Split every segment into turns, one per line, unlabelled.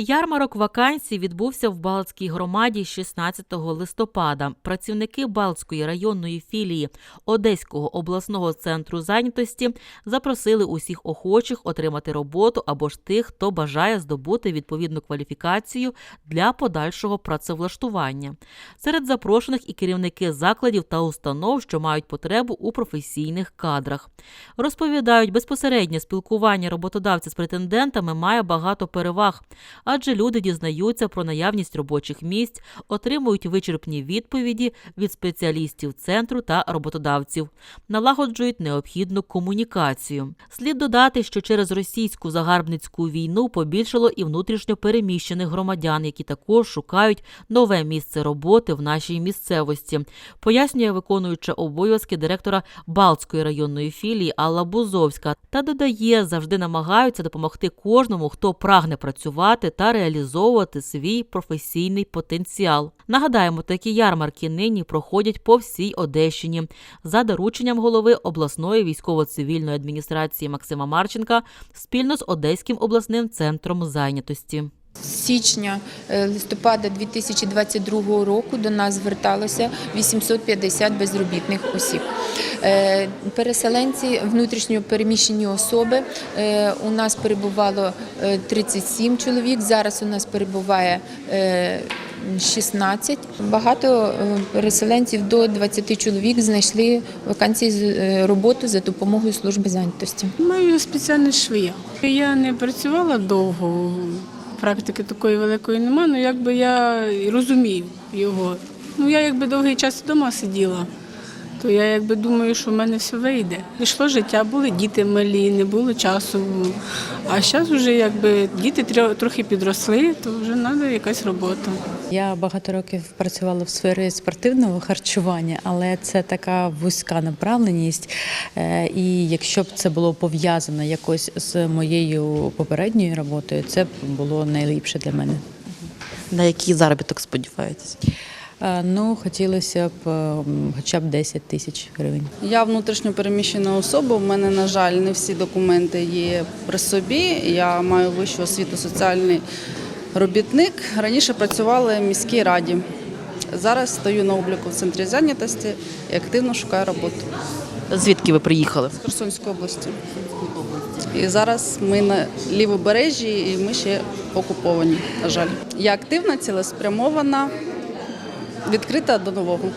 Ярмарок вакансій відбувся в Балтській громаді 16 листопада. Працівники Балтської районної філії Одеського обласного центру зайнятості запросили усіх охочих отримати роботу або ж тих, хто бажає здобути відповідну кваліфікацію для подальшого працевлаштування. Серед запрошених і керівники закладів та установ, що мають потребу у професійних кадрах. Розповідають, безпосереднє спілкування роботодавця з претендентами має багато переваг, адже люди дізнаються про наявність робочих місць, отримують вичерпні відповіді від спеціалістів центру та роботодавців, налагоджують необхідну комунікацію. Слід додати, що через російську загарбницьку війну побільшало і внутрішньо переміщених громадян, які також шукають нове місце роботи в нашій місцевості, пояснює виконуюча обов'язки директора Балтської районної філії Алла Бузовська та додає, завжди намагаються допомогти кожному, хто прагне працювати та реалізовувати свій професійний потенціал. Нагадаємо, такі ярмарки нині проходять по всій Одещині за дорученням голови обласної військово-цивільної адміністрації Максима Марченка спільно з Одеським обласним центром зайнятості.
Січня е, листопада 2022 року до нас зверталося 850 безробітних осіб. Е, Переселенці, внутрішньо переміщені особи. е, У нас перебувало е, 37 чоловік. Зараз у нас перебуває е, 16. Багато переселенців до 20 чоловік знайшли вакансії з- роботу за допомогою служби зайнятості.
Маю спеціальність швія. Я не працювала довго, практики такої великої нема, але якби я розумів його. Ну я якби довгий час вдома сиділа, то я якби думаю, що в мене все вийде. Пішло життя, були діти малі, не було часу. А зараз вже якби діти трохи підросли, то вже треба якась робота.
Я багато років працювала в сфері спортивного харчування, але це така вузька направленість. Е, І якщо б це було пов'язано якось з моєю попередньою роботою, це б було найліпше для мене.
На який заробіток сподіваєтесь?
Е, Ну, хотілося б хоча б 10 тисяч гривень.
Я внутрішньо переміщена особа. У мене, на жаль, не всі документи є при собі. Я маю вищу освіту соціальний робітник. Раніше працювала в міській раді. Зараз стою на обліку в центрі зайнятості і активно шукаю роботу
Звідки ви приїхали?
з Херсонської області. І зараз ми на лівобережжі і ми ще окуповані, на жаль. Я активна, цілеспрямована, відкрита до нового.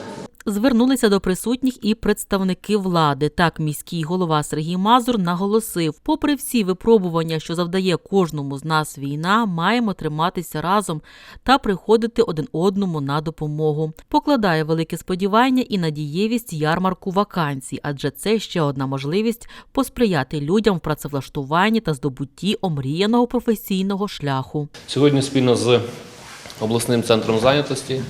Звернулися до присутніх і представники влади. Так, міський голова Сергій Мазур наголосив: попри всі випробування, що завдає кожному з нас війна, маємо триматися разом та приходити один одному на допомогу. Покладає велике сподівання і на дієвість ярмарку вакансій, адже це ще одна можливість посприяти людям в працевлаштуванні та здобутті омріяного професійного шляху.
Сьогодні спільно з обласним центром зайнятості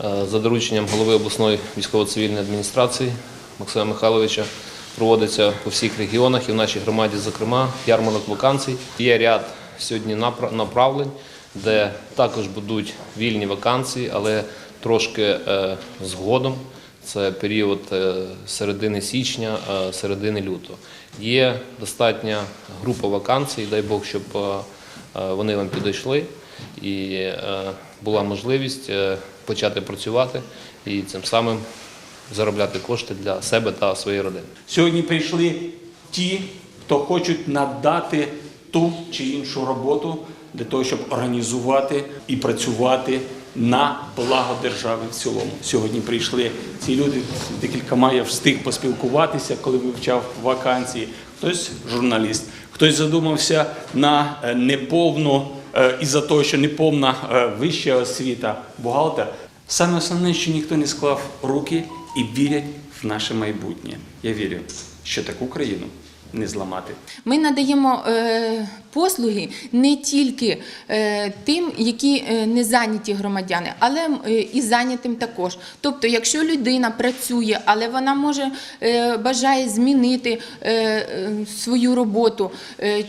за дорученням голови обласної військово-цивільної адміністрації Максима Михайловича проводиться у всіх регіонах і в нашій громаді, зокрема, ярмарок вакансій. Є ряд сьогодні направлень, де також будуть вільні вакансії, але трошки е, згодом. Це період е, середини січня, е, середини лютого. Є достатня група вакансій, дай Бог, щоб е, е, вони вам підійшли і е, була можливість е, почати працювати і цим самим заробляти кошти для себе та своєї родини.
Сьогодні прийшли ті, хто хочуть надати ту чи іншу роботу для того, щоб організувати і працювати на благо держави в цілому. Сьогодні прийшли ці люди, декількома я встиг поспілкуватися, коли вивчав вакансії. Хтось журналіст, хтось задумався на е, неповну із-за того, що неповна е, вища освіта, бухгалтер. Саме основне, що ніхто не склав руки і вірять в наше майбутнє. Я вірю, що таку країну не зламати.
Ми надаємо е, послуги не тільки е, тим, які е, не зайняті громадяни, але і зайнятим також. Тобто, якщо людина працює, але вона може бажає змінити свою роботу,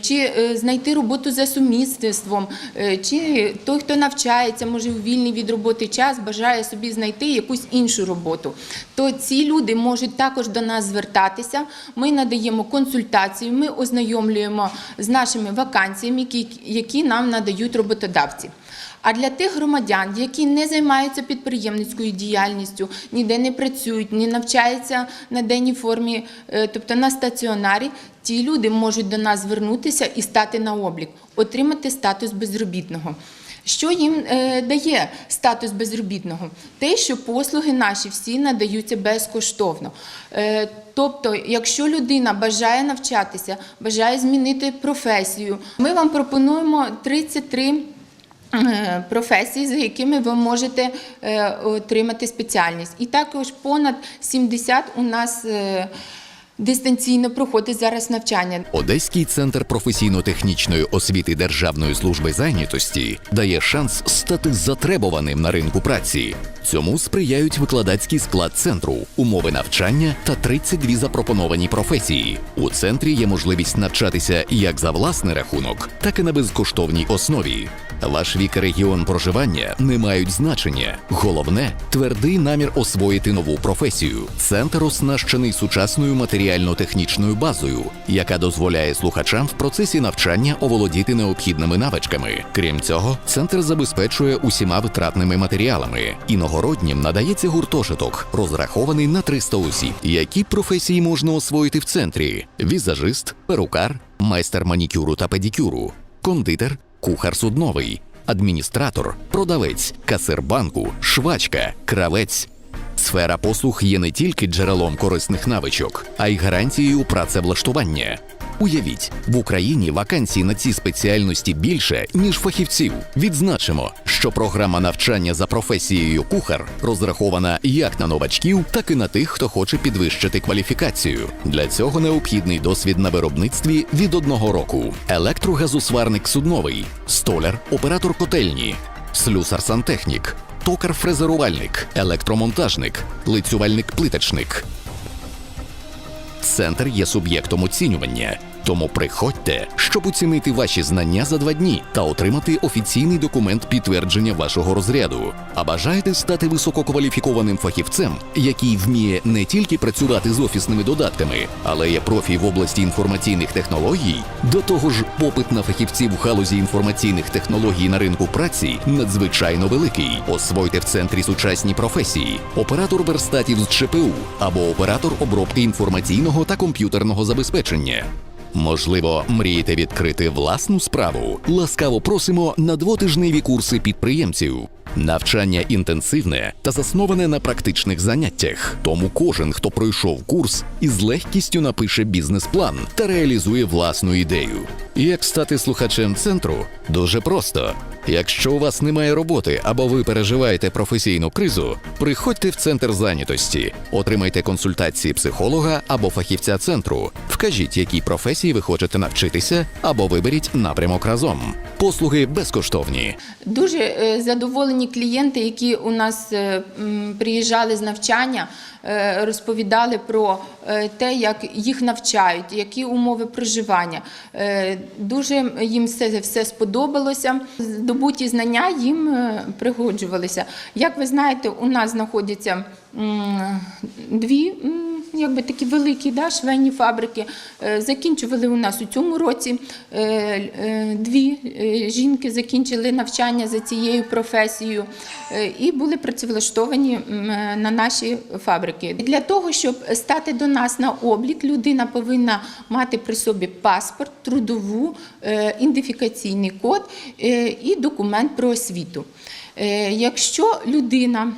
чи знайти роботу за сумісництвом, чи той, хто навчається, може у вільний від роботи час, бажає собі знайти якусь іншу роботу, то ці люди можуть також до нас звертатися. Ми надаємо консультації документацію, ми ознайомлюємо з нашими вакансіями, які, які нам надають роботодавці. А для тих громадян, які не займаються підприємницькою діяльністю, ніде не працюють, не навчаються на денній формі, е, тобто на стаціонарі, ті люди можуть до нас звернутися і стати на облік, отримати статус безробітного. Що їм е, дає статус безробітного? Те, що послуги наші всі надаються безкоштовно. Е, тобто, якщо людина бажає навчатися, бажає змінити професію, ми вам пропонуємо 33 е, професії, за якими ви можете отримати спеціальність. І також понад 70 у нас дистанційно проходить зараз навчання.
Одеський центр професійно-технічної освіти Державної служби зайнятості дає шанс стати затребуваним на ринку праці. Цьому сприяють викладацький склад центру, умови навчання та 32 запропоновані професії. У центрі є можливість навчатися як за власний рахунок, так і на безкоштовній основі. Ваш вік регіон проживання не мають значення. Головне твердий намір освоїти нову професію. Центр оснащений сучасною матеріально-технічною базою, яка дозволяє слухачам в процесі навчання оволодіти необхідними навичками. Крім цього, центр забезпечує усіма витратними матеріалами. Іногороднім надається гуртожиток, розрахований на 300 осіб. Які професії можна освоїти в центрі: візажист, перукар, майстер манікюру та педикюру, кондитер, кухар судновий, адміністратор, продавець, касир банку, швачка, кравець. Сфера послуг є не тільки джерелом корисних навичок, а й гарантією працевлаштування. Уявіть, в Україні вакансій на ці спеціальності більше, ніж фахівців. Відзначимо, що програма навчання за професією кухар розрахована як на новачків, так і на тих, хто хоче підвищити кваліфікацію. Для цього необхідний досвід на виробництві від одного року: електрогазосварник судновий, столяр, оператор котельні, слюсар-сантехнік, токар-фрезерувальник, електромонтажник, лицювальник-плиточник. Центр є суб'єктом оцінювання. Тому приходьте, щоб оцінити ваші знання за два дні та отримати офіційний документ підтвердження вашого розряду. А бажаєте стати висококваліфікованим фахівцем, який вміє не тільки працювати з офісними додатками, але є профі в області інформаційних технологій. До того ж, попит на фахівців в галузі інформаційних технологій на ринку праці надзвичайно великий. Освойте в центрі сучасні професії: оператор верстатів з ЧПУ або оператор обробки інформаційного та комп'ютерного забезпечення. Можливо, мрієте відкрити власну справу? Ласкаво просимо на двотижневі курси підприємців. Навчання інтенсивне та засноване на практичних заняттях. Тому кожен, хто пройшов курс, із легкістю напише бізнес-план та реалізує власну ідею. Як стати слухачем центру? Дуже просто. Якщо у вас немає роботи або ви переживаєте професійну кризу, приходьте в центр зайнятості, отримайте консультації психолога або фахівця центру, вкажіть, якій професії ви хочете навчитися, або виберіть напрямок разом. Послуги безкоштовні.
Дуже е, задоволені клієнти, які у нас е, приїжджали з навчання, розповідали про е, те, як їх навчають, які умови проживання. Е, Дуже їм все, все сподобалося. Здобуті знання їм е, пригоджувалися. Як ви знаєте, у нас знаходяться дві. Якби такі великі да, швейні фабрики Е, закінчували у нас у цьому році. е, е, Дві жінки закінчили навчання за цією професією і були працевлаштовані на наші фабрики. Для того, щоб стати до нас на облік, людина повинна мати при собі паспорт, трудову, ідентифікаційний код і документ про освіту. Якщо людина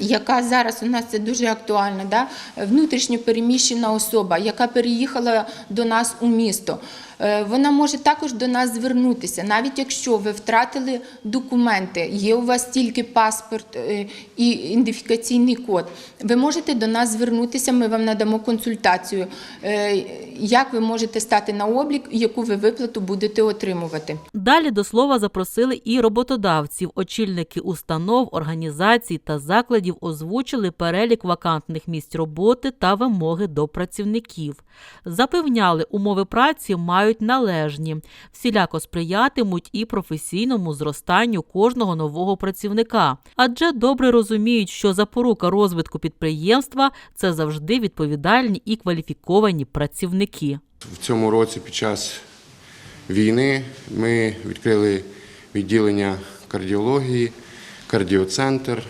яка зараз у нас це дуже актуально, да? внутрішньо переміщена особа, яка переїхала до нас у місто. Е, Вона може також до нас звернутися, навіть якщо ви втратили документи, є у вас тільки паспорт е, і ідентифікаційний код. Ви можете до нас звернутися, ми вам надамо консультацію, е, як ви можете стати на облік, яку ви виплату будете отримувати.
Далі до слова запросили і роботодавців. Очільники установ, організацій та закладів озвучили перелік вакантних місць роботи та вимоги до працівників. Запевняли, умови праці мають належні, всіляко сприятимуть і професійному зростанню кожного нового працівника, адже добре розуміють, що запорука розвитку підприємства це завжди відповідальні і кваліфіковані працівники.
В цьому році під час війни ми відкрили відділення кардіології, кардіоцентр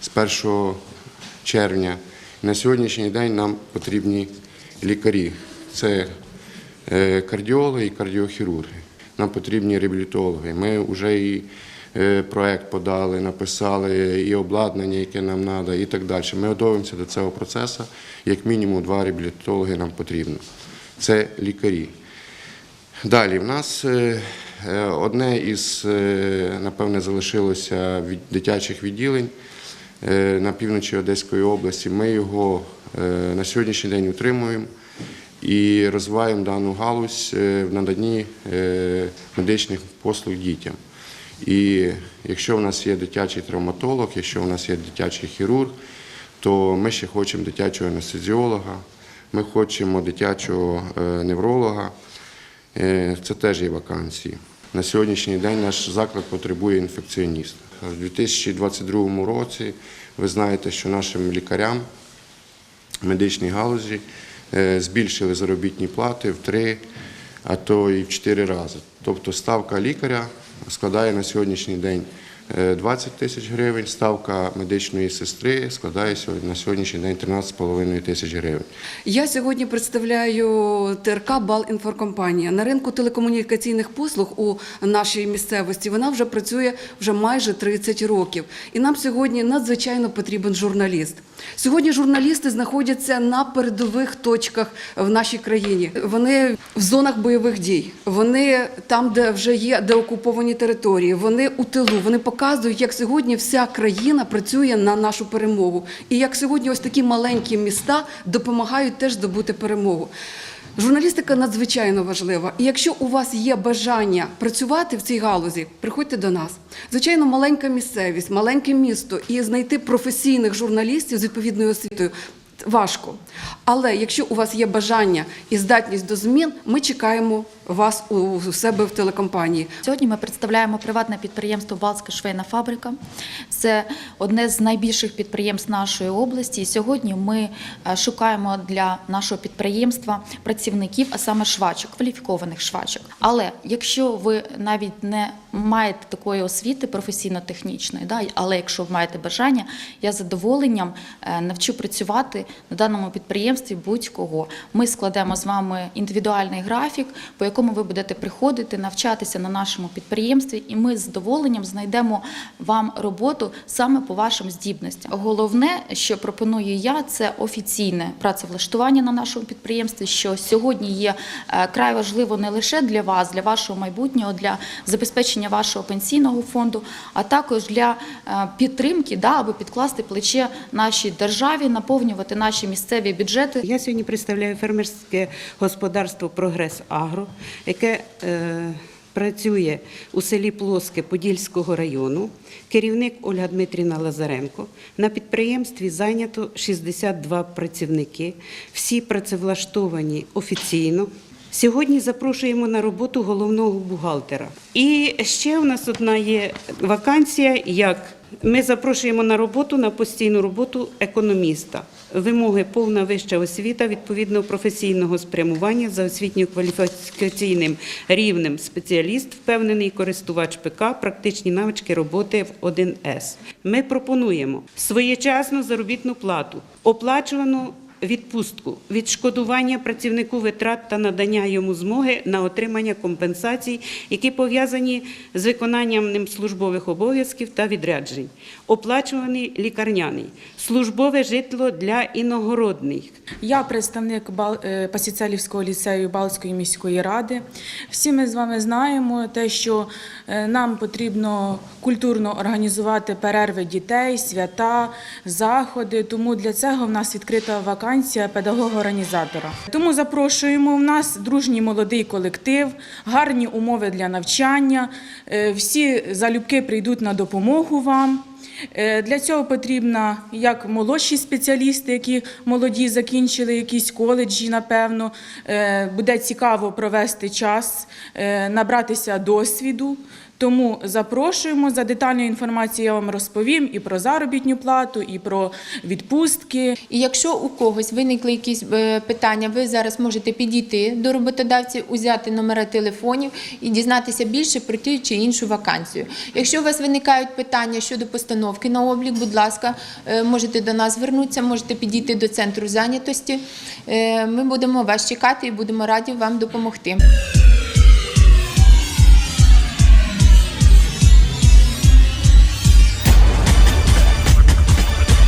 з 1 червня. На сьогоднішній день нам потрібні лікарі. Це кардіологи і кардіохірурги. Нам потрібні реабілітологи. Ми вже і е, проект подали, написали, і обладнання, яке нам треба, і так далі. Ми готуємося до цього процесу. Як мінімум два реабілітологи нам потрібно. Це лікарі. Далі в нас е, е, одне із, е, напевне, залишилося від дитячих відділень е, на півночі Одеської області. Ми його е, на сьогоднішній день утримуємо і розвиваємо дану галузь е, в наданні е, медичних послуг дітям. І якщо в нас є дитячий травматолог, якщо в нас є дитячий хірург, то ми ще хочемо дитячого анестезіолога, ми хочемо дитячого е, невролога. Це теж є вакансії. На сьогоднішній день наш заклад потребує інфекціоніста. У 2022 році ви знаєте, що нашим лікарям медичній галузі збільшили заробітні плати в три, а то і в чотири рази. Тобто ставка лікаря складає на сьогоднішній день е, 20 тисяч гривень, ставка медичної сестри складає на сьогоднішній день 13,5 тисяч гривень.
Я сьогодні представляю ТРК Балінформкомпанія. На ринку телекомунікаційних послуг у нашій місцевості вона вже працює вже майже 30 років. І нам сьогодні надзвичайно потрібен журналіст. Сьогодні журналісти знаходяться на передових точках в нашій країні. Вони в зонах бойових дій, вони там, де вже є деокуповані території, вони у тилу. Вони показують, як сьогодні вся країна працює на нашу перемогу, і як сьогодні ось такі маленькі міста допомагають теж здобути перемогу. Журналістика надзвичайно важлива. І якщо у вас є бажання працювати в цій галузі, приходьте до нас. Звичайно, маленька місцевість, маленьке місто і знайти професійних журналістів з відповідною освітою. Важко, але якщо у вас є бажання і здатність до змін, ми чекаємо вас у себе в телекомпанії.
Сьогодні ми представляємо приватне підприємство Балтська швейна фабрика. Це одне з найбільших підприємств нашої області. І сьогодні ми е, шукаємо для нашого підприємства працівників, а саме швачок, кваліфікованих швачок. Але якщо ви навіть не маєте такої освіти професійно-технічної, да, але якщо ви маєте бажання, я задоволенням е, навчу працювати на даному підприємстві будь-кого. Ми складемо з вами індивідуальний графік, по якому ви будете приходити, навчатися на нашому підприємстві, і ми з задоволенням знайдемо вам роботу саме по вашим здібностям. Головне, що пропоную я, це офіційне працевлаштування на нашому підприємстві, що сьогодні є е, край важливо не лише для вас, для вашого майбутнього, для забезпечення вашого пенсійного фонду, а також для е, підтримки, да, аби підкласти плече нашій державі, наповнювати наші місцеві бюджети.
Я сьогодні представляю фермерське господарство Прогрес Агро, яке е, працює у селі Плоске Подільського району. Керівник Ольга Дмитрівна Лазаренко. На підприємстві зайнято 62 працівники. Всі працевлаштовані офіційно. Сьогодні запрошуємо на роботу головного бухгалтера. І ще у нас одна є вакансія, як ми запрошуємо на роботу на постійну роботу економіста. Вимоги повна вища освіта відповідно професійного спрямування за освітньо-кваліфікаційним рівнем спеціаліст, впевнений користувач ПК, практичні навички роботи в 1С. Ми пропонуємо своєчасну заробітну плату, оплачувану відпустку, відшкодування працівнику витрат та надання йому змоги на отримання компенсацій, які пов'язані з виконанням ним службових обов'язків та відряджень, оплачуваний лікарняний, службове житло для іногородних.
Я представник е, Пасіцелівського ліцею Балтської міської ради. Всі ми з вами знаємо те, що е, нам потрібно культурно організувати перерви дітей, свята, заходи. Тому для цього в нас відкрита вакансія педагога-організатора. Тому запрошуємо в нас дружній молодий колектив, гарні умови для навчання. Е, Всі залюбки прийдуть на допомогу вам. Е, Для цього потрібно як молодші спеціалісти, які молоді закінчили якісь коледжі, напевно. Е, Буде цікаво провести час, набратися досвіду. Тому запрошуємо за детальною інформацією. Я вам розповім і про заробітну плату, і про відпустки.
І якщо у когось виникли якісь е, питання, ви зараз можете підійти до роботодавців, узяти номери телефонів і дізнатися більше про ту чи іншу вакансію. Якщо у вас виникають питання щодо постановки на облік, будь ласка, е, можете до нас звернутися, можете підійти до центру зайнятості. Е, Ми будемо вас чекати і будемо раді вам допомогти.